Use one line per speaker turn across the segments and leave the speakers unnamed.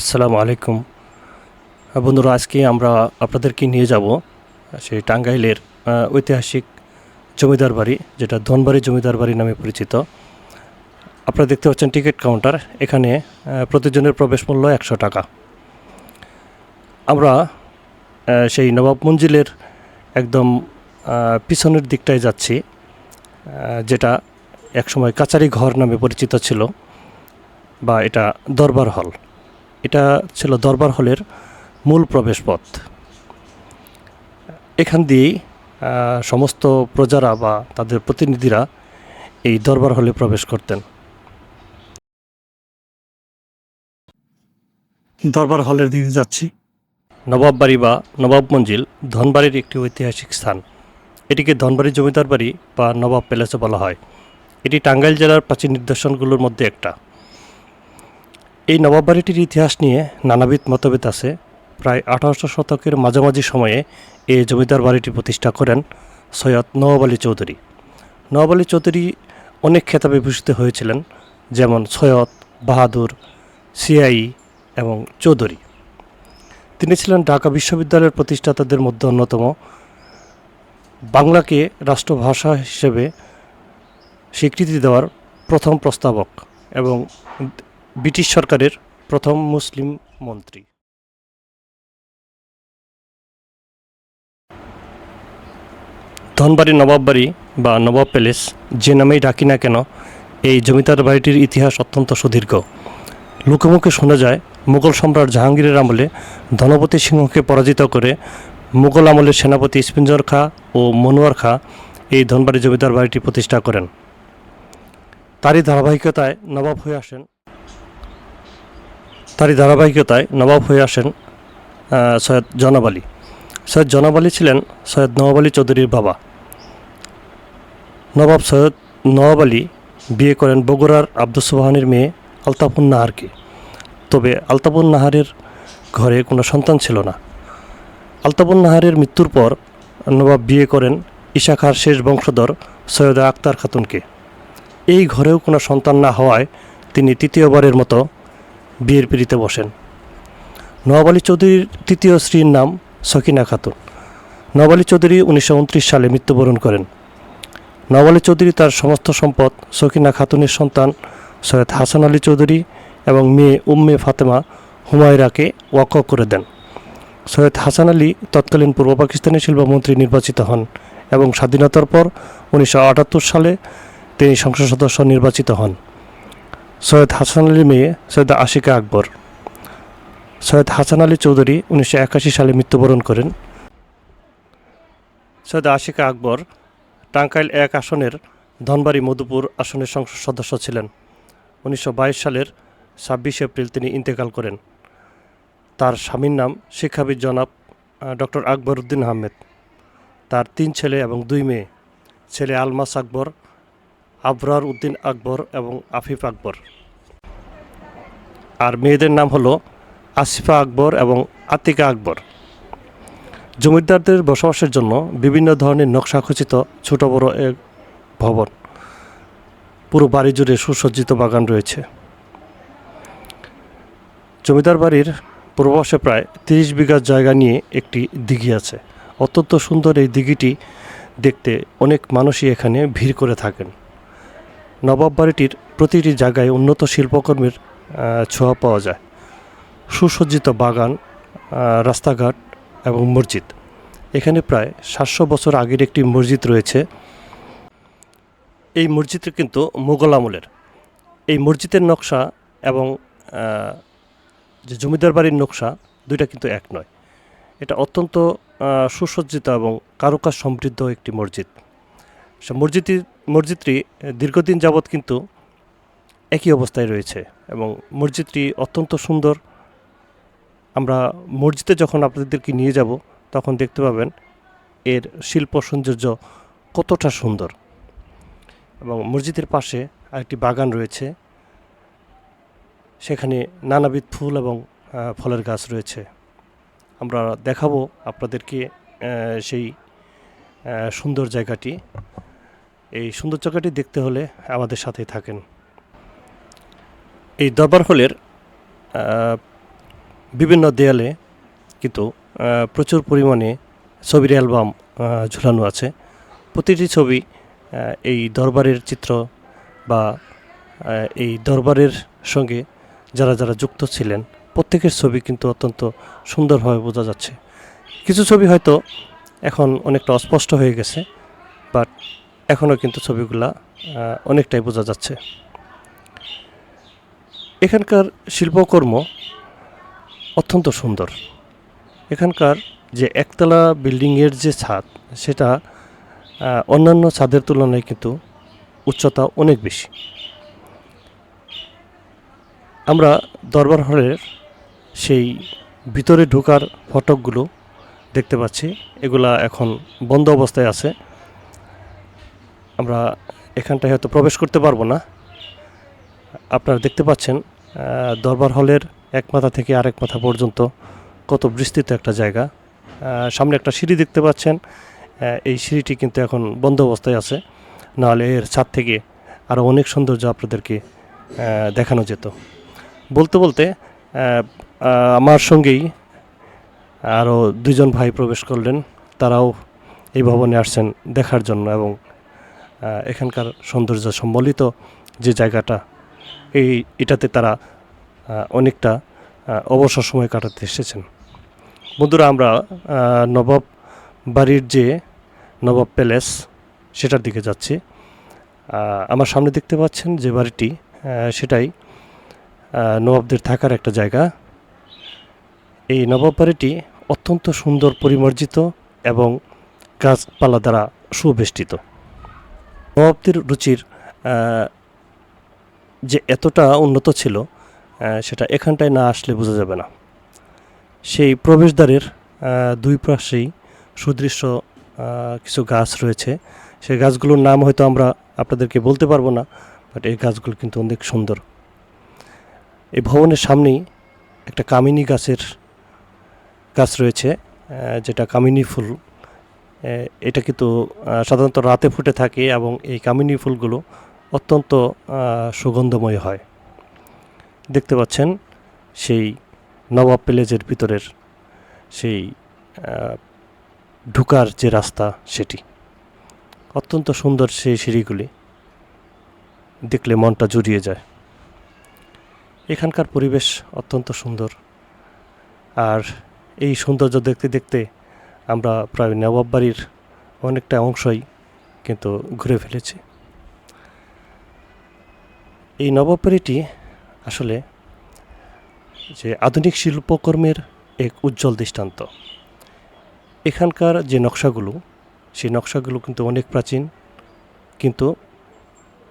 আসসালামু আলাইকুম। বন্ধুরা, আজকে আমরা আপনাদেরকে নিয়ে যাব সেই টাঙ্গাইলের ঐতিহাসিক জমিদার বাড়ি, যেটা ধনবাড়ি জমিদার বাড়ি নামে পরিচিত। আপনারা দেখতে পাচ্ছেন টিকিট কাউন্টার, এখানে প্রতিজনের প্রবেশ মূল্য একশো টাকা। আমরা সেই নবাব মঞ্জিলের একদম পিছনের দিকটায় যাচ্ছি যেটা একসময় কাচারি ঘর নামে পরিচিত ছিল, বা এটা দরবার হল। এটা ছিল দরবার হলের মূল প্রবেশপথ। এখান দিয়েই সমস্ত প্রজারা বা তাদের প্রতিনিধিরা এই দরবার হলে প্রবেশ করতেন। দরবার হলের দিকে যাচ্ছি। নবাব বাড়ি বা নবাব মঞ্জিল ধনবাড়ির একটি ঐতিহাসিক স্থান। এটিকে ধনবাড়ি জমিদার বাড়ি বা নবাব প্যালেসও বলা হয়। এটি টাঙ্গাইল জেলার প্রাচীন নিদর্শনগুলোর মধ্যে একটা। এই নবাব বাড়িটির ইতিহাস নিয়ে নানাবিধ মতভেদ আছে। প্রায় আঠারোশো শতকের মাঝামাঝি সময়ে এই জমিদার বাড়িটি প্রতিষ্ঠা করেন সৈয়দ নওয়াব আলী চৌধুরী। নওয়াব আলী চৌধুরী অনেক খেতাবে ভূষিত হয়েছিলেন, যেমন সৈয়দ বাহাদুর, সিআই এবং চৌধুরী। তিনি ছিলেন ঢাকা বিশ্ববিদ্যালয়ের প্রতিষ্ঠাতাদের মধ্যে অন্যতম। বাংলাকে রাষ্ট্রভাষা হিসেবে স্বীকৃতি দেওয়ার প্রথম প্রস্তাবক এবং ব্রিটিশ সরকারের প্রথম মুসলিম মন্ত্রী। ধনবাড়ি নবাব বাড়ি বা নবাব প্যালেস যে নামেই ডাকি না কেন, এই জমিদার বাড়িটির ইতিহাস অত্যন্ত সুদীর্ঘ। লোকমুখে শোনা যায়, মুঘল সম্রাট জাহাঙ্গীরের আমলে ধনপতি সিংহকে পরাজিত করে মুঘল আমলের সেনাপতি স্পিঞ্জর খা ও মনোয়ার খা এই ধনবাড়ি জমিদার বাড়িটি প্রতিষ্ঠা করেন। তারই ধারাবাহিকতায় নবাব হয়ে আসেন তারই ধারাবাহিকতায় নবাব হয়ে আসেন সৈয়দ জনাব আলী। সৈয়দ জনাব আলী ছিলেন সৈয়দ নওয়াব আলী চৌধুরীর বাবা। নবাব সৈয়দ নওয়াব আলী বিয়ে করেন বগুড়ার আব্দুল সুবাহানের মেয়ে আলতাফুন নাহারকে তবে আলতাফুন নাহারের ঘরে কোনো সন্তান ছিল না। আলতাফুন নাহারের মৃত্যুর পর নবাব বিয়ে করেন ঈশা খাঁর শেষ বংশধর সৈয়দ আক্তার খাতুনকে। এই ঘরেও কোনো সন্তান না হওয়ায় তিনি তৃতীয়বারের মতো বিয়ের পিড়িতে বসেন। নওয়াব আলী চৌধুরীর তৃতীয় স্ত্রীর নাম সকিনা খাতুন। নওয়াব আলী চৌধুরী উনিশশো উনত্রিশ সালে মৃত্যুবরণ করেন। নওয়াব আলী চৌধুরী তার সমস্ত সম্পদ সকিনা খাতুনের সন্তান সৈয়দ হাসান আলী চৌধুরী এবং মেয়ে উম্মে ফাতেমা হুমায়রাকে ওয়াক করে দেন। সৈয়দ হাসান আলী তৎকালীন পূর্ব পাকিস্তানের শিল্পমন্ত্রী নির্বাচিত হন এবং স্বাধীনতার পর উনিশশো আটাত্তর সালে তিনি সংসদ সদস্য নির্বাচিত হন। সৈয়দ হাসান আলীর মেয়ে সৈয়দ আশিকা আকবর। সৈয়দ হাসান আলী চৌধুরী উনিশশো একাশি সালে মৃত্যুবরণ করেন। সৈয়দ আশিকা আকবর টাঙ্কাইল এক আসনের ধনবাড়ি মধুপুর আসনের সংসদ সদস্য ছিলেন। উনিশশো বাইশ সালের ছাব্বিশে এপ্রিল তিনি ইন্তেকাল করেন। তার স্বামীর নাম শিক্ষাবিদ জনাব ডক্টর আকবর উদ্দিন আহমেদ। তার তিন ছেলে এবং দুই মেয়ে। ছেলে আলমাস আকবর আবরার উদ্দিন আকবর এবং আফিফ আকবর। আর মেয়েদের নাম হলো আসিফা আকবর এবং আতিকা আকবর। জমিদারদের বসবাসের জন্য বিভিন্ন ধরনের নকশা খচিত ছোট বড় এক ভবন। পুরো বাড়ি জুড়ে সুসজ্জিত বাগান রয়েছে। জমিদার বাড়ির পূর্বপাশে প্রায় তিরিশ বিঘা জায়গা নিয়ে একটি দিঘি আছে। অত্যন্ত সুন্দর এই দিঘিটি দেখতে অনেক মানুষই এখানে ভিড় করে থাকেন। নবাব বাড়িটির প্রতিটি জায়গায় উন্নত শিল্পকর্মের ছোঁয়া পাওয়া যায়। সুসজ্জিত বাগান রাস্তাঘাট এবং মসজিদ। এখানে প্রায় সাতশো বছর আগের একটি মসজিদ রয়েছে। এই মসজিদটি কিন্তু মুঘল আমলের। এই মসজিদের নকশা এবং যে জমিদার বাড়ির নকশা, দুইটা কিন্তু এক নয়। এটা অত্যন্ত সুসজ্জিত এবং কারুকাজ সমৃদ্ধ একটি মসজিদ। সে মসজিদটি মসজিদটি দীর্ঘদিন যাবৎ কিন্তু একই অবস্থায় রয়েছে এবং মসজিদটি অত্যন্ত সুন্দর। আমরা মসজিদে যখন আপনাদেরকে নিয়ে যাব, তখন দেখতে পাবেন এর শিল্প সৌন্দর্য কতটা সুন্দর। এবং মসজিদের পাশে আরেকটি বাগান রয়েছে। সেখানে নানাবিধ ফুল এবং ফলের গাছ রয়েছে। আমরা দেখাবো আপনাদেরকে সেই সুন্দর জায়গাটি। এই সুন্দর জায়গাটি দেখতে হলে আমাদের সাথেই থাকেন। এই দরবার হলের বিভিন্ন দেয়ালে কিন্তু প্রচুর পরিমাণে ছবির অ্যালবাম ঝুলানো আছে। প্রতিটি ছবি এই দরবারের চিত্র বা এই দরবারের সঙ্গে যারা যারা যুক্ত ছিলেন, প্রত্যেকের ছবি কিন্তু অত্যন্ত সুন্দরভাবে বোঝা যাচ্ছে। কিছু ছবি হয়তো এখন অনেকটা অস্পষ্ট হয়ে গেছে বাট এখনও কিন্তু ছবিগুলা অনেকটাই বোঝা যাচ্ছে। এখানকার শিল্পকর্ম অত্যন্ত সুন্দর। এখানকার যে একতলা বিল্ডিংয়ের যে ছাদ, সেটা অন্যান্য ছাদের তুলনায় কিন্তু উচ্চতা অনেক বেশি। আমরা দরবার হলের সেই ভিতরে ঢোকার ফটকগুলো দেখতে পাচ্ছি। এগুলা এখন বন্ধ অবস্থায় আছে। আমরা এখানটায় হয়তো প্রবেশ করতে পারব না। আপনারা দেখতে পাচ্ছেন দরবার হলের এক মাথা থেকে আরেক মাথা পর্যন্ত কত বিস্তৃত একটা জায়গা। সামনে একটা সিঁড়ি দেখতে পাচ্ছেন এই সিঁড়িটি কিন্তু এখন বন্ধ অবস্থায় আছে। নাহলে এর ছাদ থেকে আরও অনেক সৌন্দর্য আপনাদেরকে দেখানো যেত। বলতে বলতে আমার সঙ্গেই আরও দুজন ভাই প্রবেশ করলেন। তারাও এই ভবনে আসছেন দেখার জন্য এবং এখানকার সৌন্দর্য সম্বলিত যে জায়গাটা, এই এটাতে তারা অনেকটা অবসর সময় কাটাতে এসেছেন। বন্ধুরা, আমরা নবাব বাড়ির যে নবাব প্যালেস, সেটার দিকে যাচ্ছি। আমার সামনে দেখতে পাচ্ছেন যে বাড়িটি সেটাই নবাবদের থাকার একটা জায়গা। এই নবাব বাড়িটি অত্যন্ত সুন্দর পরিমার্জিত এবং গাছপালা দ্বারা সুবেষ্টিত। নবাবদের রুচির যে এতটা উন্নত ছিল সেটা এখানটায় না আসলে বোঝা যাবে না। সেই প্রবেশদ্বারের দুই পাশেই সুদৃশ্য কিছু গাছ রয়েছে। সেই গাছগুলোর নাম হয়তো আমরা আপনাদেরকে বলতে পারব না, বাট এই গাছগুলো কিন্তু অনেক সুন্দর। এই ভবনের সামনেই একটা কামিনী গাছের গাছ রয়েছে যেটা কামিনী ফুল এটা কিন্তু সাধারণত রাতে ফুটে থাকে এবং এই কামিনী ফুলগুলো অত্যন্ত সুগন্ধময় হয়। দেখতে পাচ্ছেন সেই নবাব প্যালেজের ভিতরের সেই ঢুকার যে রাস্তা সেটি। অত্যন্ত সুন্দর সেই সিঁড়িগুলি। দেখলে মনটা জুড়িয়ে যায়। এখানকার পরিবেশ অত্যন্ত সুন্দর। আর এই সৌন্দর্য দেখতে দেখতে আমরা প্রায় নবাব বাড়ির অনেকটা অংশই কিন্তু ঘুরে ফেলেছি। এই নবাব বাড়িটি আসলে যে আধুনিক শিল্পকর্মের এক উজ্জ্বল দৃষ্টান্ত। এখানকার যে নকশাগুলো, সেই নকশাগুলো কিন্তু অনেক প্রাচীন, কিন্তু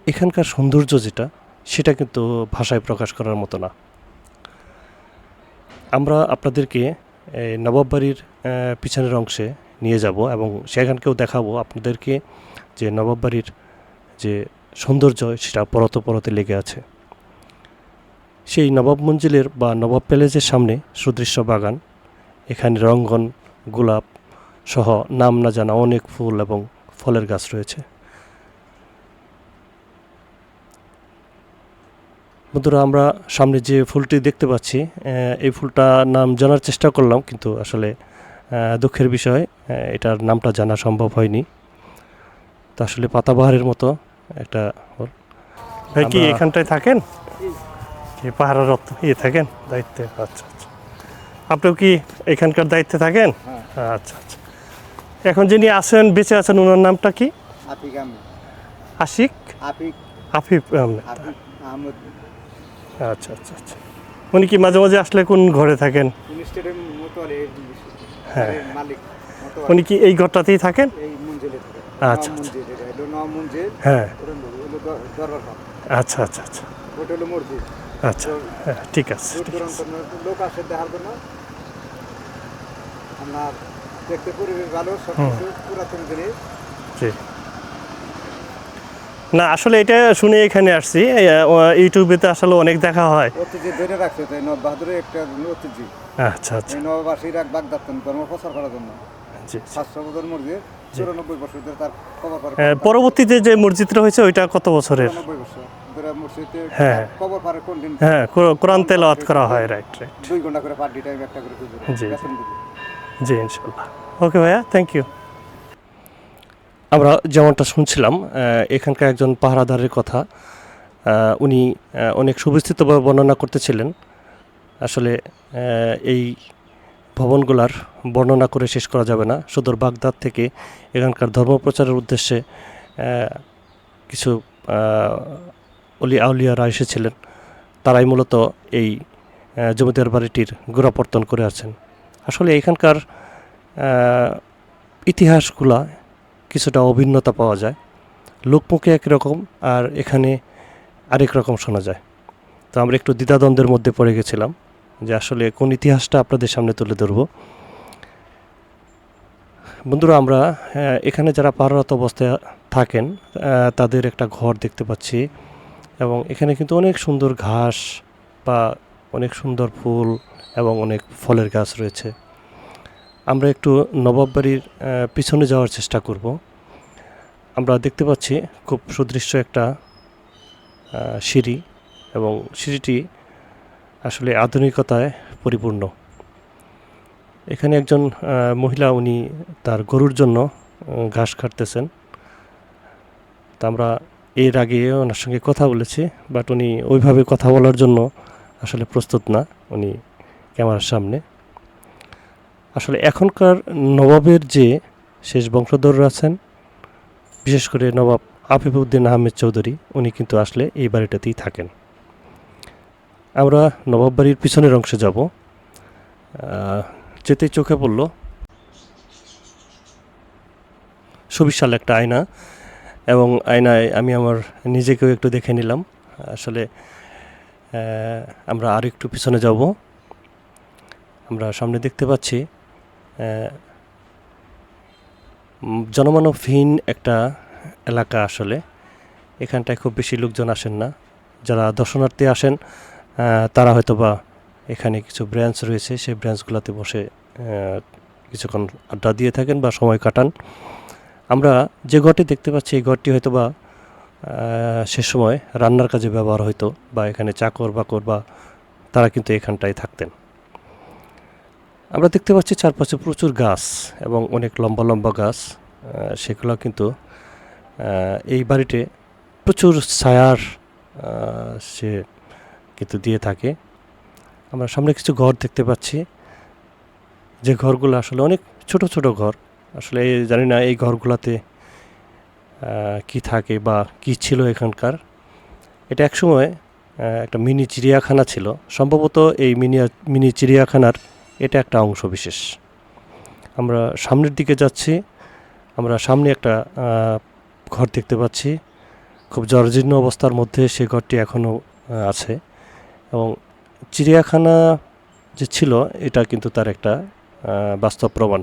এখানকার সৌন্দর্য যেটা, সেটা কিন্তু ভাষায় প্রকাশ করার মতো না। আমরা আপনাদেরকে নবাব বাড়ির পিছনের অংশে নিয়ে যাব এবং সেখানকেও দেখাবো আপনাদেরকে যে নবাব বাড়ির যে সৌন্দর্য সেটা পরতে পরতে লেগে আছে। সেই নবাব মঞ্জিলের বা নবাব প্যালেসের সামনে সুদৃশ্য বাগান, এখানে রঙ্গন, গোলাপ সহ নাম না জানা অনেক ফুল এবং ফলের গাছ রয়েছে। বন্ধুরা, আমরা সামনে যে ফুলটি দেখতে পাচ্ছি এই ফুলটা নাম জানার চেষ্টা করলাম কিন্তু আসলে দুঃখের বিষয় এটার নামটা জানা সম্ভব হয়নি। তো আসলে পাতাবাহারের মতো একটা ভাই কি এখানটায় থাকেন? কি পাহাড়ের রত্ন ইয়ে থাকেন? দায়িত্বে আচ্ছা আচ্ছা। আপনিও কি এখানকার দায়িত্বে থাকেন? আচ্ছা আচ্ছা। এখন যিনি আছেন বেঁচে আছেন ওনার নামটা কি? আশিক? আফিফ আহমেদ। আচ্ছা আচ্ছা আচ্ছা। উনি কি মাঝে মাঝে আসলে কোন ঘরে থাকেন? হ্যাঁ।
মালিক
উনি কি এই ঘরটাতেই থাকেন?
এই মঞ্জিলে থাকে।
আচ্ছা,
হলো
হ্যাঁ আচ্ছা আচ্ছা আচ্ছা। আচ্ছা হ্যাঁ ঠিক আছে
লোক আসে দেখার জন্য। আপনার দেখতে পরিবেশ ভালো সব কিছু পুরাতন জিনিস।
জি। না আসলে এটা শুনে এখানে আসছি। এই, আহ, ইউটিউবেতে আসলে অনেক দেখা হয়।
ঐতিহ্য ধরে রাখছে তাই নব বাহাদুরের একটা ঐতিহ্য
আচ্ছা আচ্ছা।
নববাসীরা বাগদাদ ধর্ম প্রচার করার জন্য।
জি
সাতশো বছর মসজিদ চুরানব্বই বছর ধরে তার
পরবর্তীতে যে মসজিদটা হয়েছে ওইটা কত বছরের?
মসজিদে
হ্যাঁ। হ্যাঁ কোরআন তেলাওয়াত করা হয় রাইট রাইট
দুই ঘণ্টা করে পার ডে টাইম একটা করে
জি, জি। ইনশাল্লাহ ওকে ভাইয়া থ্যাংক ইউ আমরা যেমনটা শুনছিলাম এখানকার একজন পাহারাদারের কথা উনি অনেক সুবিস্তৃতভাবে বর্ণনা করতেছিলেন। আসলে এই ভবনগুলার বর্ণনা করে শেষ করা যাবে না। সুদূর বাগদাদ থেকে এখানকার ধর্মপ্রচারের উদ্দেশ্যে কিছু অলি আউলিয়ারা এসেছিলেন। তারাই মূলত এই জমিদার বাড়িটির গোড়াপত্তন করে আছেন। আসলে এখানকার ইতিহাসগুলা কিছুটা অভিন্নতা পাওয়া যায়। লোকমুখে একরকম আর এখানে আরেক রকম শোনা যায়। তো আমরা একটু দ্বিধাদ্বন্দ্বের মধ্যে পড়ে গেছিলাম যে আসলে কোন ইতিহাসটা আপনাদের সামনে তুলে ধরব। বন্ধুরা আমরা আহ, এখানে যারা পাহাড়রত অবস্থায় থাকেন তাদের একটা ঘর দেখতে পাচ্ছি এবং এখানে কিন্তু অনেক সুন্দর ঘাস বা অনেক সুন্দর ফুল এবং অনেক ফলের গাছ রয়েছে। আমরা একটু নবাব বাড়ির পিছনে যাওয়ার চেষ্টা করব। আমরা দেখতে পাচ্ছি খুব সুদৃশ্য একটা সিঁড়ি এবং সিঁড়িটি আসলে আধুনিকতায় পরিপূর্ণ। এখানে একজন মহিলা উনি তার গরুর জন্য ঘাস কাটতেছেন। তা আমরা এর আগে ওনার সঙ্গে কথা বলেছি, বাট উনি ওইভাবে কথা বলার জন্য আসলে প্রস্তুত না, উনি ক্যামেরার সামনে। আসলে এখনকার নবাবের যে শেষ বংশধররা আছেন, বিশেষ করে নবাব আফিফুদ্দিন আহমেদ চৌধুরী, উনি কিন্তু আসলে এই বাড়িটাতেই থাকেন। আমরা নবাব বাড়ির পিছনের অংশে যাব। যেতেই চোখে পড়ল সুবিশাল একটা আয়না এবং আয়নায় আমি আমার নিজেকেও একটু দেখে নিলাম। আসলে আমরা আর একটু পিছনে যাব। আমরা সামনে দেখতে পাচ্ছি জনমানবহীন একটা এলাকা আসলে। এখানটায় খুব বেশি লোকজন আসেন না। যারা দর্শনার্থী আসেন তারা হয়তো বা এখানে কিছু ব্রাঞ্চ রয়েছে। সেই ব্রাঞ্চগুলোতে বসে কিছুক্ষণ আড্ডা দিয়ে থাকেন বা সময় কাটান। আমরা যে ঘরটি দেখতে পাচ্ছি, এই ঘরটি হয়তো বা সে সময় রান্নার কাজে ব্যবহার হতো বা এখানে চাকর বাকর বা তারা কিন্তু এখানটায় থাকতেন। আমরা দেখতে পাচ্ছি চারপাশে প্রচুর গাছ এবং অনেক লম্বা লম্বা গাছ সেগুলো কিন্তু এই বাড়িতে প্রচুর ছায়ার সে কিন্তু দিয়ে থাকে। আমরা সামনে কিছু ঘর দেখতে পাচ্ছি। যে ঘরগুলো আসলে অনেক ছোট ছোট ঘর। আসলে জানি না এই ঘরগুলোতে কি থাকে বা কি ছিল এখানকার। এটা একসময় একটা মিনি চিড়িয়াখানা ছিল। সম্ভবত এই মিনি মিনি চিড়িয়াখানার এটা একটা অংশ বিশেষ। আমরা সামনের দিকে যাচ্ছি, আমরা সামনে একটা ঘর দেখতে পাচ্ছি। খুব জর্জীর্ণ অবস্থার মধ্যে সে ঘরটি এখনও আছে এবং চিড়িয়াখানা যে ছিল, এটা কিন্তু তার একটা বাস্তব প্রমাণ।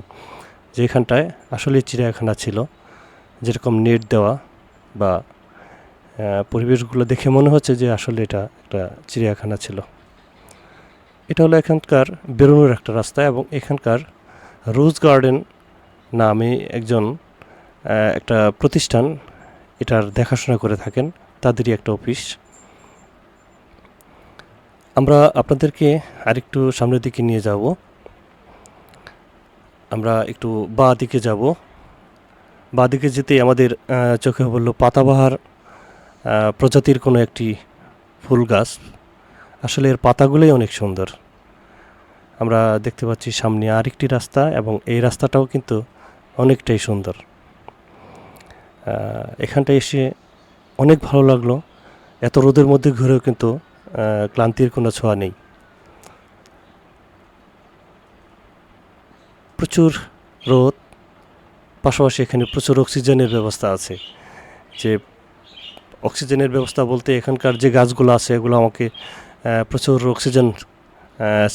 যেখানটায় আসলে চিড়িয়াখানা ছিল, যেরকম নেট দেওয়া বা পরিবেশগুলো দেখে মনে হচ্ছে যে আসলে এটা একটা চিড়িয়াখানা ছিল। এটা হলো এখানকার বেরোনোর একটা রাস্তা এবং এখানকার রোজ গার্ডেন নামে একজন একটা প্রতিষ্ঠান এটার দেখাশোনা করে থাকেন, তাদেরই একটা অফিস। আমরা আপনাদেরকে আরেকটু সামনের দিকে নিয়ে যাব। আমরা একটু বা দিকে যাব। বা দিকে যেতে আমাদের চোখে পড়ল পাতাবাহার প্রজাতির কোনো একটি ফুল গাছ। আসলে এর পাতাগুলোই অনেক সুন্দর। আমরা দেখতে পাচ্ছি সামনে আরেকটি রাস্তা এবং এই রাস্তাটাও কিন্তু অনেকটাই সুন্দর। আহ, এখানটায় এসে অনেক ভালো লাগল। এত রোদের মধ্যে ঘুরেও কিন্তু ক্লান্তির কোনো ছোঁয়া নেই। প্রচুর রোদ পাশাপাশি এখানে প্রচুর অক্সিজেনের ব্যবস্থা আছে। যে অক্সিজেনের ব্যবস্থা বলতে এখানকার যে গাছগুলো আছে এগুলো আমাকে প্রচুর অক্সিজেন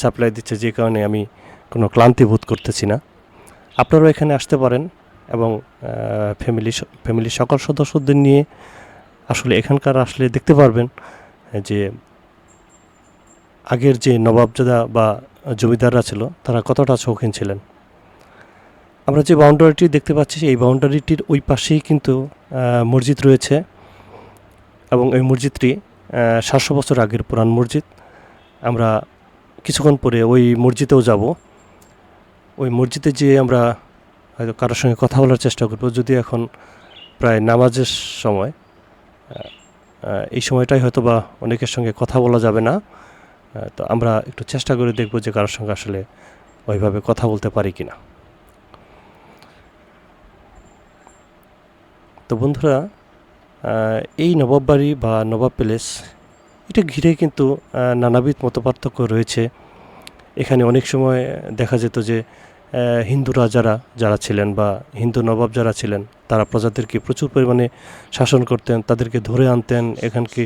সাপ্লাই দিচ্ছে যে কারণে আমি কোনো ক্লান্তি বোধ করতেছি না। আপনারাও এখানে আসতে পারেন এবং ফ্যামিলি ফ্যামিলির সকল সদস্যদের নিয়ে আসলে এখানকার আসলে দেখতে পারবেন যে আগের যে নবাবজাদা বা জমিদাররা ছিল, তারা কতটা শৌখিন ছিলেন। আমরা যে বাউন্ডারিটি দেখতে পাচ্ছি এই বাউন্ডারিটির ওই পাশেই কিন্তু মসজিদ রয়েছে এবং এই মসজিদটি সাতশো বছর আগের পুরান মসজিদ। আমরা কিছুক্ষণ পরে ওই মসজিদেও যাব। ওই মসজিদে যেয়ে আমরা হয়তো কারোর সঙ্গে কথা বলার চেষ্টা করব। যদি এখন প্রায় নামাজের সময় এই সময়টাই হয়তো বা অনেকের সঙ্গে কথা বলা যাবে না। তো আমরা একটু চেষ্টা করে দেখব যে কারোর সঙ্গে আসলে ওইভাবে কথা বলতে পারি কি না তো বন্ধুরা এই নবাব বাড়ি বা নবাব প্যালেস, এটা ঘিরে কিন্তু নানাবিধ মতপার্থক্য রয়েছে। এখানে অনেক সময় দেখা যেত যে হিন্দু রাজারা যারা ছিলেন বা হিন্দু নবাব যারা ছিলেন, তারা প্রজাদেরকে প্রচুর পরিমাণে শাসন করতেন, তাদেরকে ধরে আনতেন, এখানকে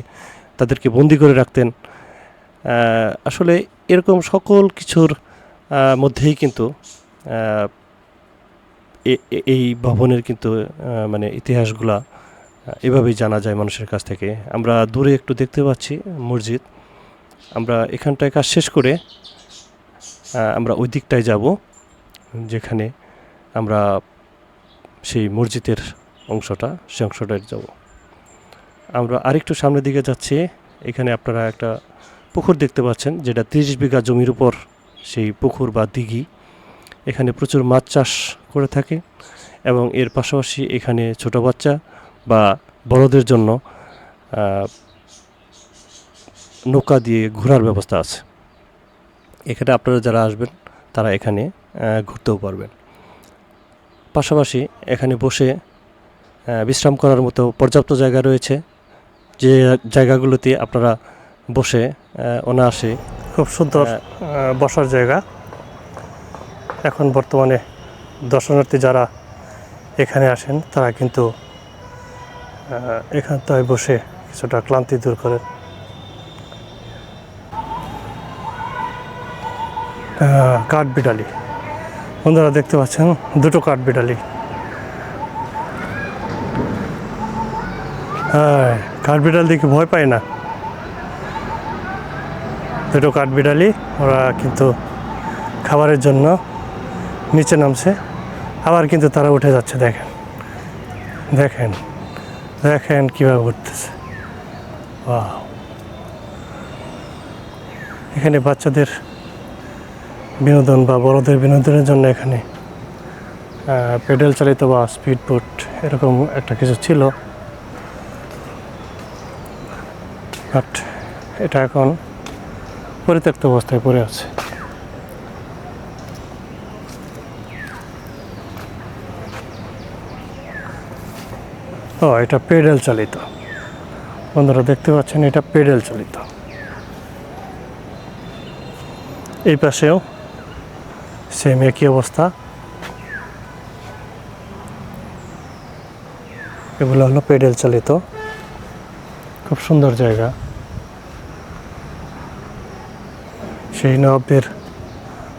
তাদেরকে বন্দি করে রাখতেন। আসলে এরকম সকল কিছুর মধ্যেই কিন্তু এই ভবনের কিন্তু মানে ইতিহাসগুলা এভাবেই জানা যায় মানুষের কাছ থেকে। আমরা দূরে একটু দেখতে পাচ্ছি মসজিদ। আমরা এখানটায় কাজ শেষ করে আমরা ওই দিকটায় যাব, যেখানে আমরা সেই মসজিদের অংশটা সে অংশটায় যাব। আমরা আরেকটু সামনের দিকে যাচ্ছি। এখানে আপনারা একটা পুকুর দেখতে পাচ্ছেন, যেটা তিরিশ বিঘা জমির উপর সেই পুকুর বা দিঘি। এখানে প্রচুর মাছ চাষ করে থাকে এবং এর পাশাপাশি এখানে ছোট বাচ্চা বা বড়দের জন্য নৌকা দিয়ে ঘোরার ব্যবস্থা আছে। এখানে আপনারা যারা আসবেন তারা এখানে ঘুরতেও পারবেন। পাশাপাশি এখানে বসে বিশ্রাম করার মতো পর্যাপ্ত জায়গা রয়েছে যে জায়গাগুলোতে আপনারা বসে অনায়াসে খুব সুন্দর বসার জায়গা। এখন বর্তমানে দর্শনার্থী যারা এখানে আসেন তারা কিন্তু আহ, এখানটায় বসে কিছুটা ক্লান্তি দূর করেন আহ, কাঠবিড়ালি বন্ধুরা দেখতে পাচ্ছেন দুটো কাঠ বিড়ালি। হ্যাঁ কাঠবিড়াল দেখে ভয় পায় না। দুটো কাঠ বিড়ালি ওরা কিন্তু খাবারের জন্য নিচে নামছে আবার কিন্তু তারা উঠে যাচ্ছে দেখেন। দেখেন। দেখেন কীভাবে উঠতেছে Wow! এখানে বাচ্চাদের বিনোদন বা বড়দের বিনোদনের জন্য এখানে পেডেল চালিত বা স্পিড বোট এরকম একটা কিছু ছিল। বাট এটা এখন পরিত্যক্ত অবস্থায় পড়ে আছে। ও, এটা পেডেল চালিত। বন্ধুরা দেখতে পাচ্ছেন, এটা পেডেল চালিত। এই পাশেও সেম একই অবস্থা। এগুলো হলো পেডেল চালিত। খুব সুন্দর জায়গা। সেই নবাবদের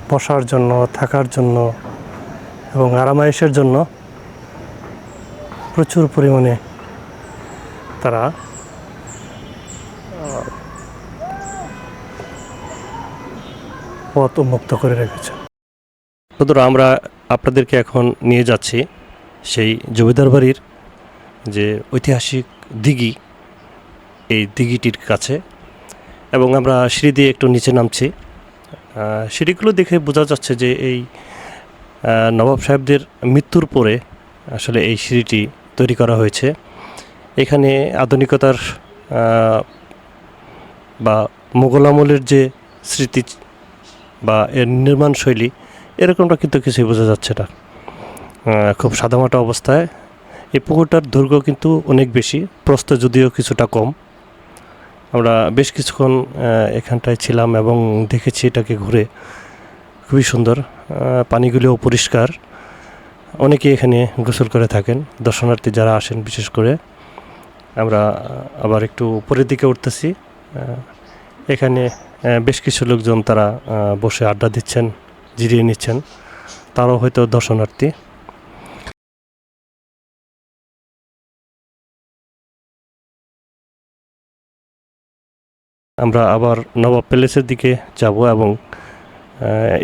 বসার জন্য, থাকার জন্য এবং আরামায়েশের জন্য প্রচুর পরিমাণে তারা পথ উন্মুক্ত করে রেখেছে। বন্ধুরা, আমরা আপনাদেরকে এখন নিয়ে যাচ্ছি সেই জমিদার বাড়ির যে ঐতিহাসিক দিঘি, এই দিঘিটির কাছে। এবং আমরা সিঁড়ি দিয়ে একটু নিচে নামছি। সিঁড়িগুলো দেখে বোঝা যাচ্ছে যে এই নবাব সাহেবদের মৃত্যুর পরে আসলে এই সিঁড়িটি তৈরি করা হয়েছে। এখানে আধুনিকতার বা মোগল আমলের যে স্মৃতি বা এর নির্মাণ শৈলী, এরকমটা কিন্তু কিছুই বোঝা যাচ্ছে না। খুব সাদামাটা অবস্থায়। এই পুকুরটার দৈর্ঘ্য কিন্তু অনেক বেশি, প্রস্থ যদিও কিছুটা কম। আমরা বেশ কিছুক্ষণ এখানটায় ছিলাম এবং দেখেছি এটাকে ঘুরে। খুবই সুন্দর পানিগুলিও পরিষ্কার। অনেকে এখানে গোসল করে থাকেন। দর্শনার্থী যারা আসেন, বিশেষ করে আমরা আবার একটু উপরের দিকে উঠতেছি। এখানে বেশ কিছু লোকজন তারা বসে আড্ডা দিচ্ছেন, জিরিয়ে নিচ্ছেন। তারাও হয়তো দর্শনার্থী। আমরা আবার নবাব প্যালেসের দিকে যাব এবং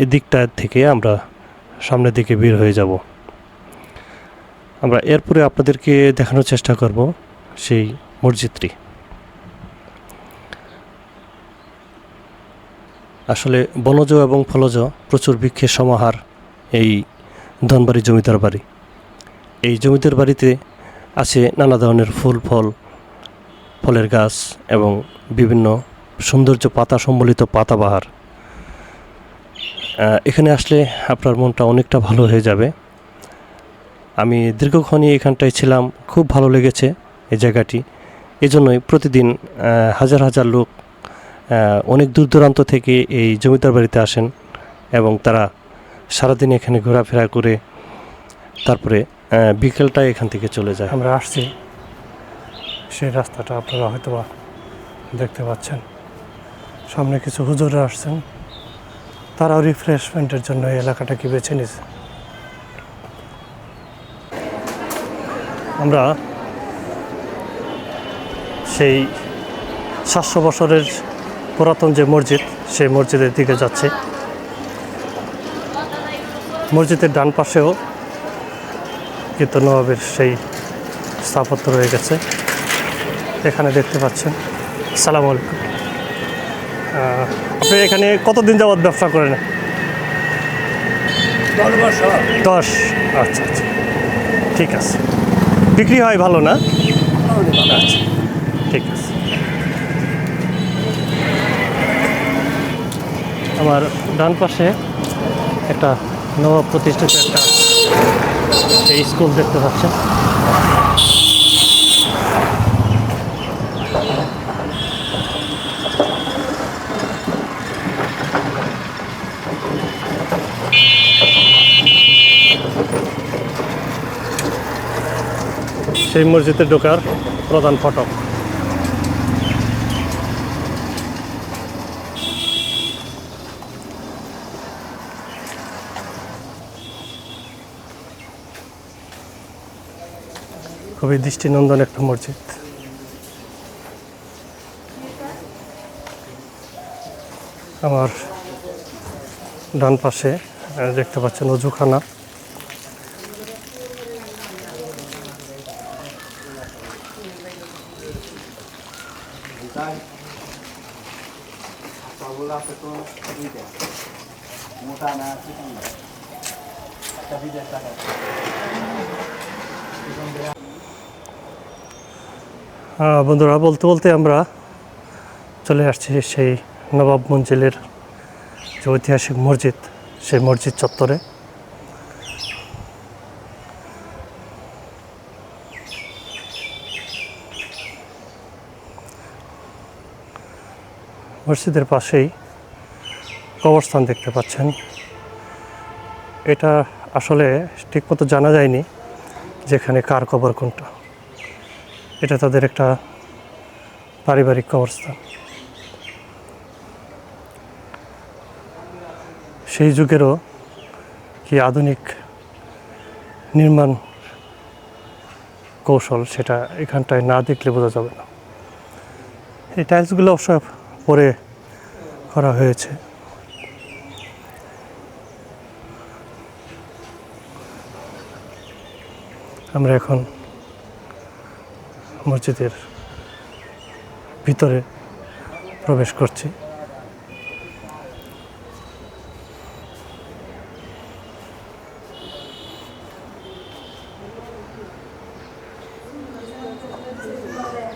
এদিকটা থেকে আমরা সামনের দিকে বের হয়ে যাব। আমরা এরপরে আপনাদেরকে দেখানোর চেষ্টা করব সেই মসজিদটি। আসলে বনজ এবং ফলজ প্রচুর বৃক্ষের সমাহার এই ধনবাড়ি জমিদার বাড়ি। এই জমিদার বাড়িতে আছে নানা ধরনের ফুল, ফল, ফলের গাছ এবং বিভিন্ন সৌন্দর্য পাতা সম্বলিত পাতাবাহার এখানে আসলে আপনার মনটা অনেকটা ভালো হয়ে যাবে। আমি দীর্ঘক্ষণই এখানটায় ছিলাম, খুব ভালো লেগেছে এই জায়গাটি। এজন্যই প্রতিদিন হাজার হাজার লোক অনেক দূর দূরান্ত থেকে এই জমিদার বাড়িতে আসেন এবং তারা সারাদিন এখানে ঘোরাফেরা করে তারপরে বিকেলটা এখান থেকে চলে যায়।
আমরা আসছি। সেই রাস্তাটা আপনারা হয়তো দেখতে পাচ্ছেন। সামনে কিছু হুজুররা আসছেন। তারাও রিফ্রেশমেন্টের জন্য এই এলাকাটাকে বেছে নিয়েছে।
আমরা সেই সাতশো বছরের পুরাতন যে মসজিদ সেই মসজিদের দিকে যাচ্ছে। মসজিদের ডান পাশেও কিন্তু নবাবের সেই স্থাপত্য রয়ে গেছে। এখানে দেখতে পাচ্ছেন। সালাম আলাইকুম। আপনি এখানে কতদিন যাবৎ ব্যবসা করেন? দশ। আচ্ছা আচ্ছা। ঠিক আছে। বিক্রি হয় ভালো না? ঠিক আছে। আমার ডান পাশে একটা নব প্রতিষ্ঠিত একটা স্কুল দেখতে পাচ্ছেন। সেই মসজিদে ঢোকার প্রধান ফটক। খুবই দৃষ্টিনন্দন একটা মসজিদ। আমার ডান পাশে দেখতে পাচ্ছেন অজুখানা
পাগল আছে তো দুইটা মোটা না চিকন না একটা বিদেশ টাকা
আহ, বন্ধুরা, বলতে বলতে আমরা চলে আসছি সেই নবাব মঞ্জিলের যে ঐতিহাসিক মসজিদ, সেই মসজিদ চত্বরে। মসজিদের পাশেই কবরস্থান দেখতে পাচ্ছেন। এটা আসলে ঠিকমতো জানা যায়নি যেখানে কার কবর কোনটা। এটা তাদের একটা পারিবারিক কবরস্থান। সেই যুগেরও কি আধুনিক নির্মাণ কৌশল সেটা এখানটায় না দেখলে বোঝা যাবে না। এই টাইলসগুলো অবশ্য পরে করা হয়েছে। আমরা এখন মসজিদের ভিতরে প্রবেশ করছি।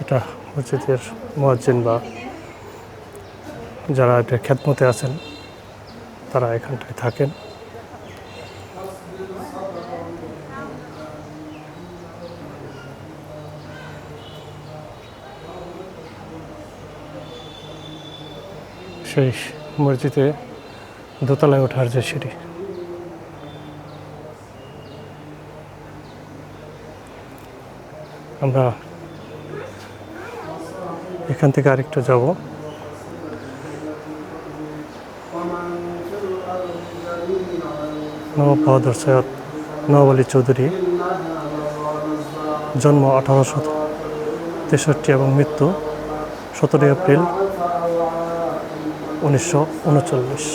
এটা মসজিদের মোয়াজ্জিন বা যারা এটা খ্যাতমতে আছেন, তারা এখানটায় থাকেন। সেই মসজিদে দোতলায় ওঠার যে সিঁড়ি। আমরা এখান থেকে আরেকটু যাব। নবাব সৈয়দ নবাব আলী চৌধুরী, জন্ম আঠারোশো তেষট্টি এবং মৃত্যু সতেরোই এপ্রিল উনিশশো উনচল্লিশ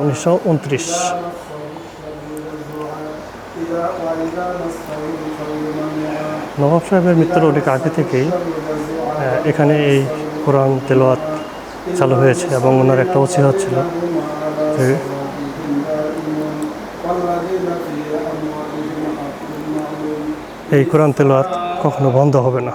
উনিশশো উনত্রিশ। নবাব সাহেবের মৃত্যুর অনেক আগে থেকেই এখানে এই কোরআন তেলোয়াত চালু হয়েছে এবং ওনার একটা উচিত হচ্ছিল যে এই কোরআন তেলাওয়াত কখনো বন্ধ হবে না।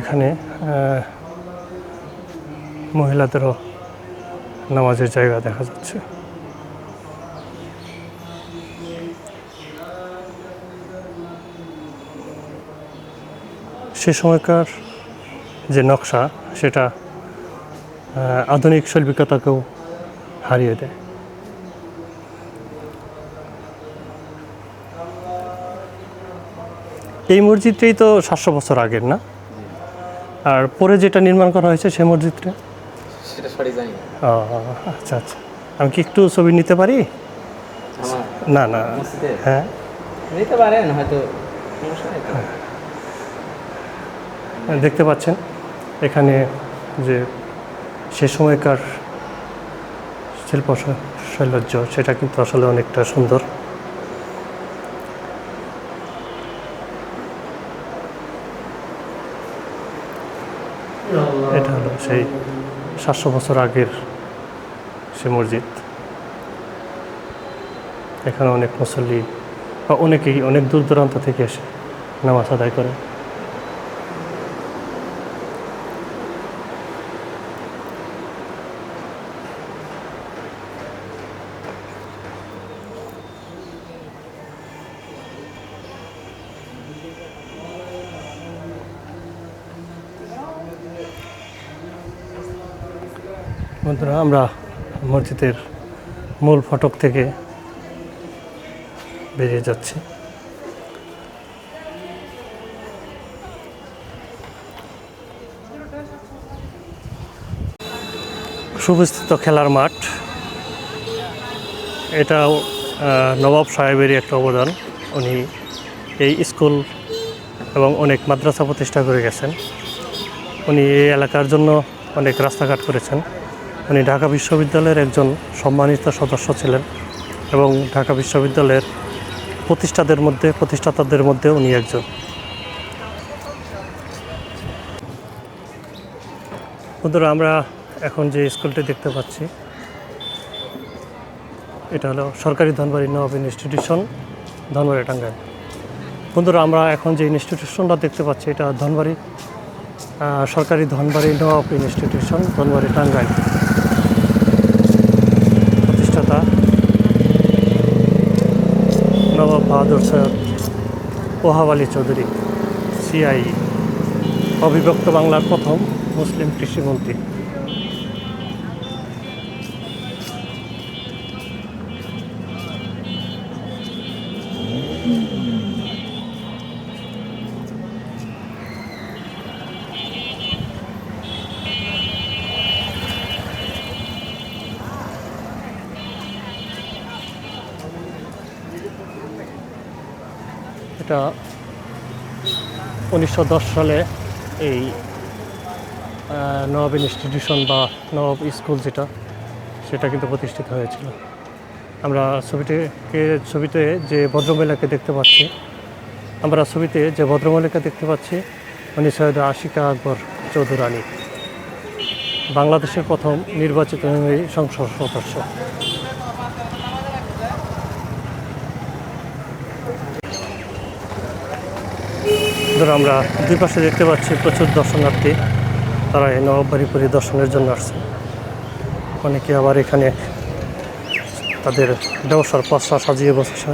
এখানে মহিলাদেরও নামাজের জায়গা দেখা যাচ্ছে। সে সময়কার যে নকশা, সেটা আধুনিক শৈল্পিকতাকেও হারিয়ে দেয়। এই মসজিদটাই তো সাতশো বছর আগের না? আর পরে যেটা নির্মাণ করা হয়েছে সে মসজিদটা? আচ্ছা আচ্ছা। আমি কি একটু ছবি নিতে পারি? না না। হ্যাঁ।
নিতে পারেন হয়তো নেই তো।
দেখতে পাচ্ছেন এখানে যে সে সময়কার শিল্প শৈলজ্য সেটা কিন্তু আসলে অনেকটা সুন্দর এটা হলো সেই সাতশো বছর আগের সে মসজিদ। এখানে অনেক মুসল্লি বা অনেকেই অনেক দূর দূরান্ত থেকে এসে নামাজ আদায় করে। বন্ধুরা, আমরা মসজিদের মূল ফটক থেকে বেরিয়ে যাচ্ছি। সুবিস্তৃত খেলার মাঠ। এটাও নবাব সাহেবেরই একটা অবদান। উনি এই স্কুল এবং অনেক মাদ্রাসা প্রতিষ্ঠা করে গেছেন। উনি এই এলাকার জন্য অনেক রাস্তাঘাট করেছেন। উনি ঢাকা বিশ্ববিদ্যালয়ের একজন সম্মানিত সদস্য ছিলেন এবং ঢাকা বিশ্ববিদ্যালয়ের প্রতিষ্ঠাদের মধ্যে, প্রতিষ্ঠাতাদের মধ্যে উনি একজন। বন্ধুরা, আমরা এখন যে স্কুলটি দেখতে পাচ্ছি, এটা হলো সরকারি ধনবাড়ি নবাব ইনস্টিটিউশন, ধনবাড়ি টাঙ্গাইল। বন্ধুরা, আমরা এখন যে ইনস্টিটিউশনটা দেখতে পাচ্ছি, এটা ধনবাড়ি সরকারি ধনবাড়ি নবাব ইনস্টিটিউশন, ধনবাড়ি টাঙ্গাইল প্রতিষ্ঠাতা বাহাদুর সৈয়দ ওহাব আলী চৌধুরী সিআই অবিভক্ত বাংলার প্রথম মুসলিম কৃষিমন্ত্রী। উনিশশো সালে এই নবাব ইনস্টিটিউশন বা নবাব স্কুল যেটা, সেটা কিন্তু প্রতিষ্ঠিত হয়েছিল। আমরা ছবিটিকে, ছবিতে যে ভদ্রমহিলাকে দেখতে পাচ্ছি, আমরা ছবিতে যে ভদ্রমহিলাকে দেখতে পাচ্ছি, উনি সৈয়দ আশিকা আকবর চৌধুরানী, বাংলাদেশের প্রথম নির্বাচিত সংসদ সদস্য। ধরো আমরা দুই পাশে দেখতে পাচ্ছি প্রচুর দর্শনার্থী তারা এই নবাববাড়ি পরিদর্শনের জন্য আসছে। অনেকে আবার এখানে তাদের ব্যবসার পশা সাজিয়ে বসেছে।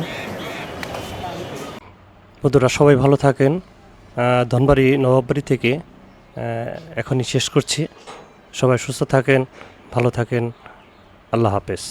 বন্ধুরা, সবাই ভালো থাকেন। ধনবাড়ি নবাববাড়ি থেকে এখনই শেষ করছি। সবাই সুস্থ থাকেন, ভালো থাকেন।
আল্লাহ হাফেজ।